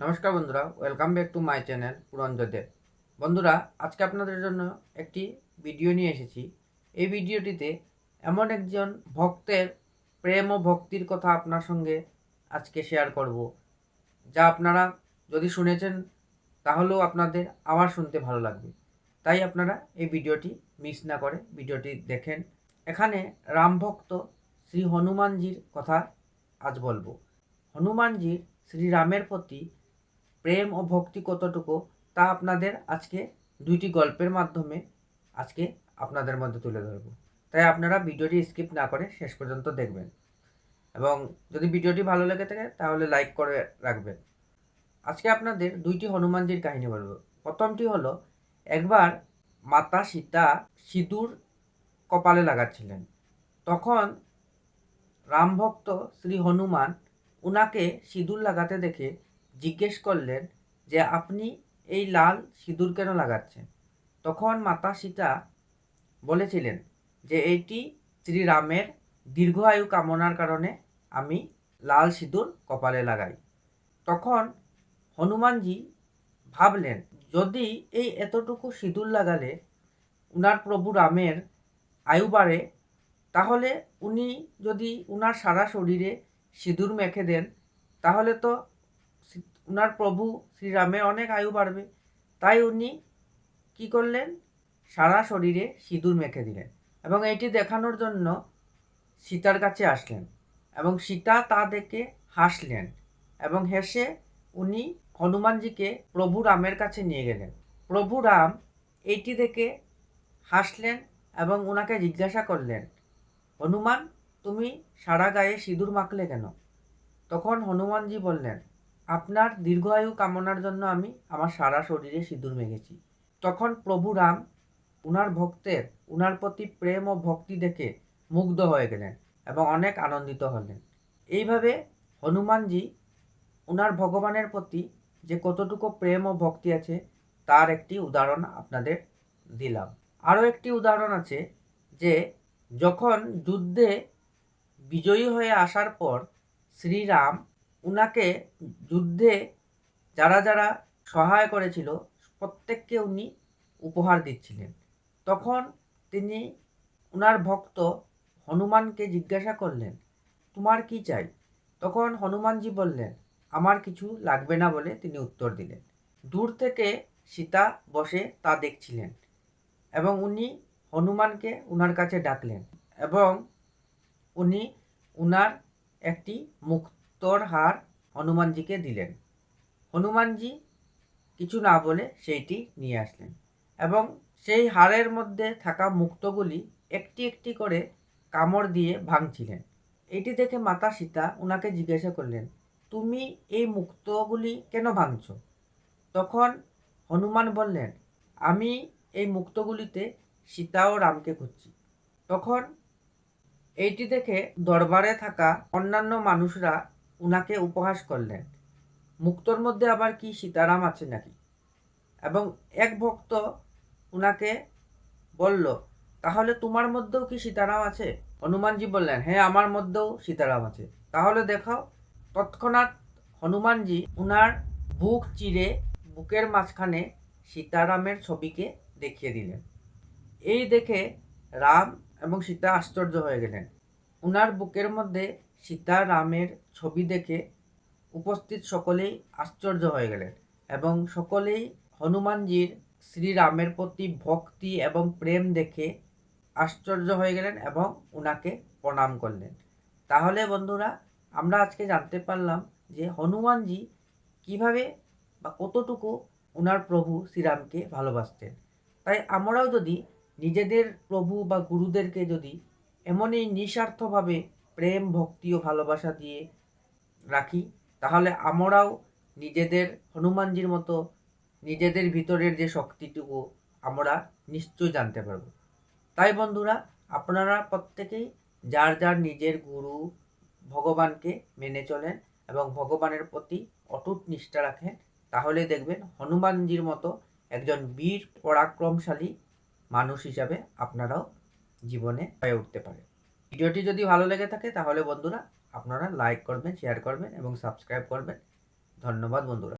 নমস্কার বন্ধুরা welcome back to my channel Puranjdeb বন্ধুরা, আজকে আপনাদের জন্য একটি ভিডিও নিয়ে এসেছি। এই ভিডিওটিতে এমন একজন ভক্তের প্রেম ও ভক্তির কথা আপনার সঙ্গে আজকে শেয়ার করব, যা আপনারা যদি শুনেছেন, তাহলেও আপনাদের আবার শুনতে ভালো লাগবে। তাই আপনারা এই ভিডিওটি মিস না করে ভিডিওটি দেখেন। এখানে রাম ভক্ত শ্রী হনুমানজির কথা আজ বলব। হনুমানজির শ্রীরামের প্রতি প্রেম ও ভক্তি কতটুকু, তা আপনাদের আজকে দুইটি গল্পের মাধ্যমে আজকে আপনাদের মধ্যে তুলে ধরব। তাই আপনারা ভিডিওটি স্কিপ না করে শেষ পর্যন্ত দেখবেন। এবং যদি ভিডিওটি ভালো লেগে থাকে, তাহলে লাইক করে রাখবেন। আজকে আপনাদের দুইটি হনুমানজির কাহিনী বলব। প্রথমটি হলো, একবার মাতা সীতা সিঁদুর কপালে লাগাচ্ছিলেন। তখন রামভক্ত শ্রী হনুমান উনাকে সিঁদুর লাগাতে দেখে জিজ্ঞেস করলেন যে, আপনি এই লাল সিঁদুর কেন লাগাচ্ছেন? তখন মাতা সীতা বলেছিলেন যে, এটি শ্রীরামের দীর্ঘ আয়ু কামনার কারণে আমি লাল সিঁদুর কপালে লাগাই। তখন হনুমানজি ভাবলেন, যদি এই এতটুকু সিঁদুর লাগালে উনার প্রভু রামের আয়ু বাড়ে, তাহলে উনি যদি উনার সারা শরীরে সিঁদুর মেখে দেন, তাহলে তো উনার প্রভু শ্রীরামের অনেক আয়ু বাড়বে। তাই উনি কি করলেন? সারা শরীরে সিঁদুর মেখে দিলেন এবং এটি দেখানোর জন্য সীতার কাছে আসলেন এবং সীতা তা দেখে হাসলেন এবং হেসে উনি হনুমানজিকে প্রভু রামের কাছে নিয়ে গেলেন। প্রভু রাম এইটি দেখে হাসলেন এবং ওনাকে জিজ্ঞাসা করলেন, হনুমান, তুমি সারা গায়ে সিঁদুর মাখলে কেন? তখন হনুমানজি বললেন আপনার দীর্ঘায়ু কামনার জন্য আমি আমার সারা শরীরে সিঁদুর মেখেছি। তখন প্রভু রাম উনার ভক্তের, উনার প্রতি প্রেম ও ভক্তি দেখে মুগ্ধ হয়ে গেলেন এবং অনেক আনন্দিত হলেন। এইভাবে হনুমানজি উনার ভগবানের প্রতি যে কতটুকু প্রেম ও ভক্তি আছে, তার একটি উদাহরণ আপনাদের দিলাম। আরও একটি উদাহরণ আছে যে, যখন যুদ্ধে বিজয়ী হয়ে আসার পর শ্রীরাম উনাকে যুদ্ধে যারা যারা সহায় করেছিল, প্রত্যেককে উনি উপহার দিচ্ছিলেন। তখন তিনি উনার ভক্ত হনুমানকে জিজ্ঞাসা করলেন, তোমার কি চাই? তখন হনুমানজি বললেন, আমার কিছু লাগবে না বলে তিনি উত্তর দিলেন। দূর থেকে সীতা বসে তা দেখছিলেন এবং উনি হনুমানকে উনার কাছে ডাকলেন এবং উনি উনার একটি মুক্তর হার হনুমানজিকে দিলেন। হনুমানজি কিছু না বলে সেইটি নিয়ে আসলেন এবং সেই হাড়ের মধ্যে থাকা মুক্তগুলি একটি একটি করে কামড় দিয়ে ভাঙছিলেন। এটি দেখে মাতা সীতা ওনাকে জিজ্ঞাসা করলেন, তুমি এই মুক্তগুলি কেন ভাঙছ? তখন হনুমান বললেন, আমি এই মুক্তগুলিতে সীতা ও রামকে খুঁজছি। তখন এইটি দেখে দরবারে থাকা অন্যান্য মানুষরা উনাকে উপহাস করলেন। মুক্তর মধ্যে আবার কি সীতারাম আছে নাকি? এবং এক ভক্ত উনাকে বলল, তাহলে তোমার মধ্যেও কি সীতারাম আছে? হনুমানজি বললেন হ্যাঁ আমার মধ্যেও সীতারাম আছে। তাহলে দেখাও তৎক্ষণাৎ হনুমানজি উনার বুক চিরে বুকের মাঝখানে সীতারামের ছবিকে দেখিয়ে দিলেন। এই দেখে রাম এবং সীতা আশ্চর্য হয়ে গেলেন। উনার বুকের মধ্যে সীতা রামের ছবি দেখে উপস্থিত সকলেই আশ্চর্য হয়ে গেলেন এবং সকলেই হনুমানজির শ্রীরামের প্রতি ভক্তি এবং প্রেম দেখে আশ্চর্য হয়ে গেলেন এবং উনাকে প্রণাম করলেন। তাহলে বন্ধুরা, আমরা আজকে জানতে পারলাম যে হনুমানজি কীভাবে বা কতটুকু ওনার প্রভু শ্রীরামকে ভালোবাসতেন। তাই আমরাও যদি নিজেদের প্রভু বা গুরুদেরকে যদি এমনই নিঃস্বার্থভাবে প্রেম, ভক্তি ও ভালোবাসা দিয়ে রাখি। তাহলে আমরাও নিজেদের হনুমানজির মতো নিজেদের ভিতরের যে শক্তিটুকু আমরা নিশ্চয়ই জানতে পারব। তাই বন্ধুরা, আপনারা প্রত্যেকেই যার যার নিজের গুরু ভগবানকে মেনে চলেন এবং ভগবানের প্রতি অটুট নিষ্ঠা রাখেন, তাহলে দেখবেন হনুমানজির মতো একজন বীর পরাক্রমশালী মানুষ হিসাবে আপনারাও জীবনে হয়ে উঠতে পারে। ভিডিওটি যদি ভালো লেগে থাকে তাহলে বন্ধুরা আপনারা লাইক করবেন শেয়ার করবেন এবং সাবস্ক্রাইব করবেন। ধন্যবাদ বন্ধুরা।